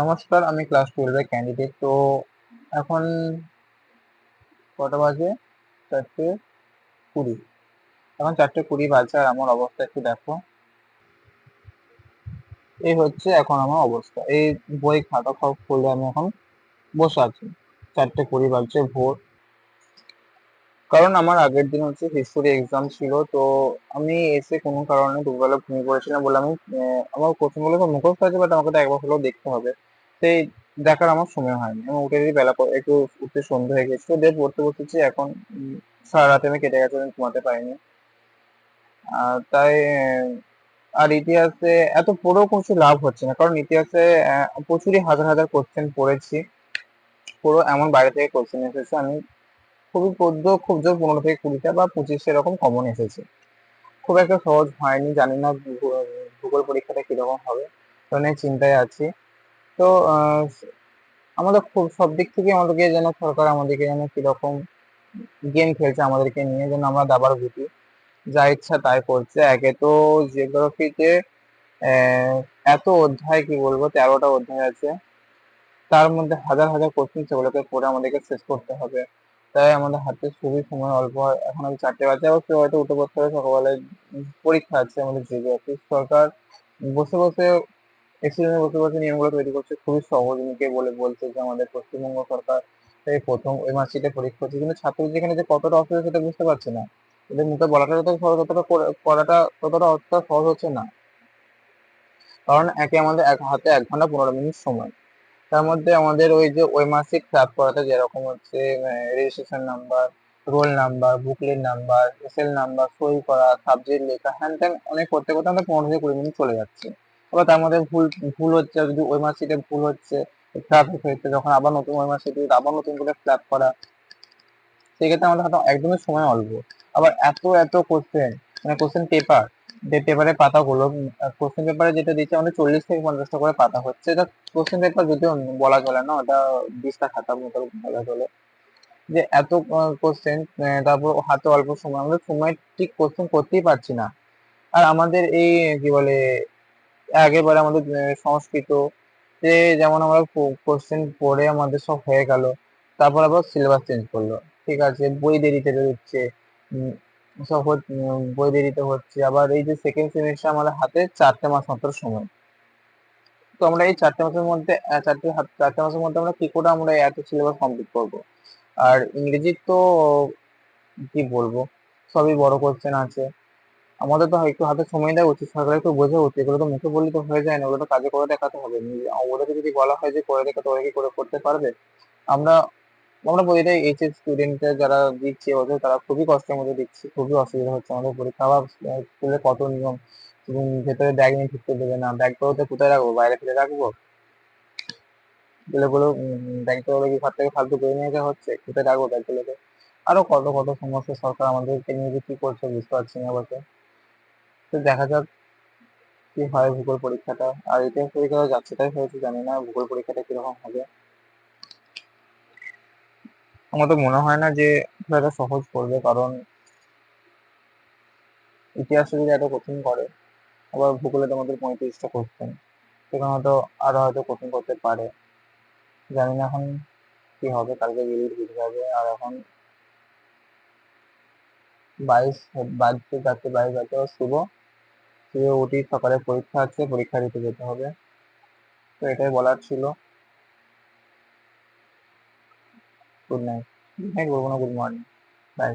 নমস্কার, আমি ক্লাস টুয়েলভের ক্যান্ডিডেট তো এখন কটা বাজে? চারটে কুড়ি। এখন চারটে কুড়ি বাজে আর আমার অবস্থা একটু দেখো। এই হচ্ছে এখন আমার অবস্থা। এই বই খাতা সব খুলে আমি এখন বসে আছি। চারটে কুড়ি বাজছে ভোর। কারণ আমার আগের দিন হচ্ছে হিস্টোরি এক্সাম ছিল, তো আমি এসে কোনো কারণে দুবেলা ঘুমিয়ে পড়েছিলাম বলে আমি আমার কোশ্চেনগুলো তো মুখস্থ আছে বাট আমাকে তো একবার হলেও দেখতে হবে। সেই দেখার আমার সময় হয়নি। আমি উঠে যদি বেলা একটু উঠতে সন্ধ্যা হয়ে গেছে। দিয়ে পড়তে বসেছি এখন সারা রাতে আমি কেটে গেছে, আমি ঘুমাতে পারিনি। আর তাই আর ইতিহাসে এত পড়েও কিছু লাভ হচ্ছে না। কারণ ইতিহাসে প্রচুরই হাজার হাজার কোশ্চেন পড়েছি। পুরো এমন বাইরে থেকে কোশ্চেন এসেছে। আমি খুবই পদ্য খুব জোর পনেরো থেকে কুড়িটা বা পঁচিশটা এরকম কমন এসেছে। খুব একটা সহজ হয়নি, জানি না ভূগোল পরীক্ষাটা কীরকম হবে। তো নিয়ে চিন্তায় আছি। তো আমাদের খুব, সব দিক থেকে আমাদেরকে যেন সরকার আমাদেরকে যেন কীরকম গেম খেলছে আমাদেরকে নিয়ে, যেন আমরা দাবার গুটি যা ইচ্ছা তাই করছে। একে তো জিওগ্রাফিতে এত অধ্যায় কি বলব, তেরোটা অধ্যায় আছে। তার মধ্যে হাজার হাজার কোশ্চেন সেগুলোকে পড়ে আমাদেরকে শেষ করতে হবে। তাই আমাদের হাতে খুবই সময় অল্প। এখন আমি চারটে বাজে, আবার কেউ হয়তো উঠে পড়তে হবে সকালবেলায়। পরীক্ষা আছে আমাদের জিওগ্রাফি সরকার বসে বসে এক্সিডেন্টে বসে বসে নিয়মগুলো তৈরি করছে। খুবই সহজ মুখে বলে, বলছে যে আমাদের পশ্চিমবঙ্গ সরকার এই প্রথম মার্কশিটে পরীক্ষা হচ্ছে কিন্তু ছাত্র যেখানে যে কতটা অসুবিধা সেটা বুঝতে পারছে না। এদের মুখে বলাটা যত সহজ, ততটা করাটা ততটা অতটা সহজ হচ্ছে না। কারণ একে আমাদের এক হাতে এক ঘণ্টা পনেরো মিনিট সময়। তার মধ্যে আমাদের ওই যে, ওই মাসিক ক্লাব করাতে যেরকম হচ্ছে registration number roll number booklet number SL number সই করা সাবজেক্ট লেখা, হ্যান ত্যান অনেক করতে করতে আমাদের পনেরো থেকে কুড়ি মিনিট চলে যাচ্ছে। আবার তার মধ্যে ভুল ভুল হচ্ছে, যদি ওই মার্কশিটে ভুল হচ্ছে ট্রাফিক হয়েছে, যখন আবার নতুন ওই মার্কশিটে আবার নতুন করে ফ্ল্যাপ করা, সেক্ষেত্রে আমাদের হাতে একদমই সময় অল্প। আবার এত এত কোশ্চেন মানে কোশ্চেন পেপার যে পেপারের পাতাগুলো কোশ্চেন পেপারে যেটা দিচ্ছে, আমাদের চল্লিশ থেকে পঞ্চাশটা করে পাতা হচ্ছে। এটা কোশ্চেন পেপার যদিও বলা চলে না, ওটা বিশটা খাতার মতো বলা চলে। যে এত কোশ্চেন তারপর হাতে অল্প সময় আমরা সময় ঠিক কোশ্চেন করতেই পারছি না। আর আমাদের এই, কি বলে আগেরবারে আমাদের সংস্কৃত, যে যেমন আমরা কোশ্চেন পড়ে আমাদের সব হয়ে গেল, তারপর আবার সিলেবাস চেঞ্জ করল, ঠিক আছে? বই দেরিতে বেরোচ্ছে সব বই দেরিতে হচ্ছে, আবার এই যে সেকেন্ড সেমিস্টার আমাদের হাতে চারটে মাস মাত্র সময়। তো আমরা এই চারটে মাসের মধ্যে চারটে চারটে মাসের মধ্যে আমরা কি করে আমরা এত সিলেবাস কমপ্লিট করব? আর ইংরেজি তো, কি বলব? সবই বড় কোশ্চেন আছে। আমাদের তো একটু হাতে সময় দেওয়া উচিত, সরকারের একটু বোঝা উচিত। এগুলো তো মুখে বললে তো হয়ে যায় না, ওগুলো তো কাজে করে দেখাতে হবে। ওদেরকে যদি বলা হয় যে করে দেখাতে ওরা কি করে করতে পারবে? আমরা আমরা প্রতিটা এইচএস স্টুডেন্ট যারা দিচ্ছে, ওদের তারা খুবই কষ্টের মধ্যে দিচ্ছে, খুবই অসুবিধা হচ্ছে। আমাদের পরীক্ষা আবার স্কুলে কত নিয়ম? এবং ভেতরে ব্যাগ নিয়ে ঢুকতে দেবে না ব্যাগটা ওদের কোথায় রাখব? বাইরে ফেলে রাখব? ব্যাগগুলো ব্যাগটা ওরা কি ঘর থেকে ফালতু করে নিয়ে যাওয়া হচ্ছে? কোথায় রাখব ব্যাগগুলোকে আরও কত কত সমস্যা সরকার আমাদেরকে নিয়ে কি করছে বুঝতে পারছি না বলতে তো দেখা যাক কি হয় ভূগোল পরীক্ষাটা। আর ইতিহাস পরীক্ষাটা যাচ্ছে, তাই হয়েছে জানি না, ভূগোল পরীক্ষাটা কীরকম হবে। আমার তো মনে হয় না যে একটা সহজ করবে, কারণ ইতিহাস যদি এত কঠিন করে, আবার ভূগোলে তোমাদের পঁয়ত্রিশটা কোশ্চেন সেখানে হয়তো আরও হয়তো কঠিন করতে পারে। জানি না এখন কি হবে, কালকে গেলেই বুঝতে হবে। আর এখন বাইশ বাজতে যাচ্ছে, বাইশ যাচ্ছে শুভ। শুভ উঠি, সকালে পরীক্ষা আছে, পরীক্ষা দিতে যেতে হবে। তো এটাই বলার ছিল। গুড নাইট গুড নাইট বলব না গুড মর্নিং বাই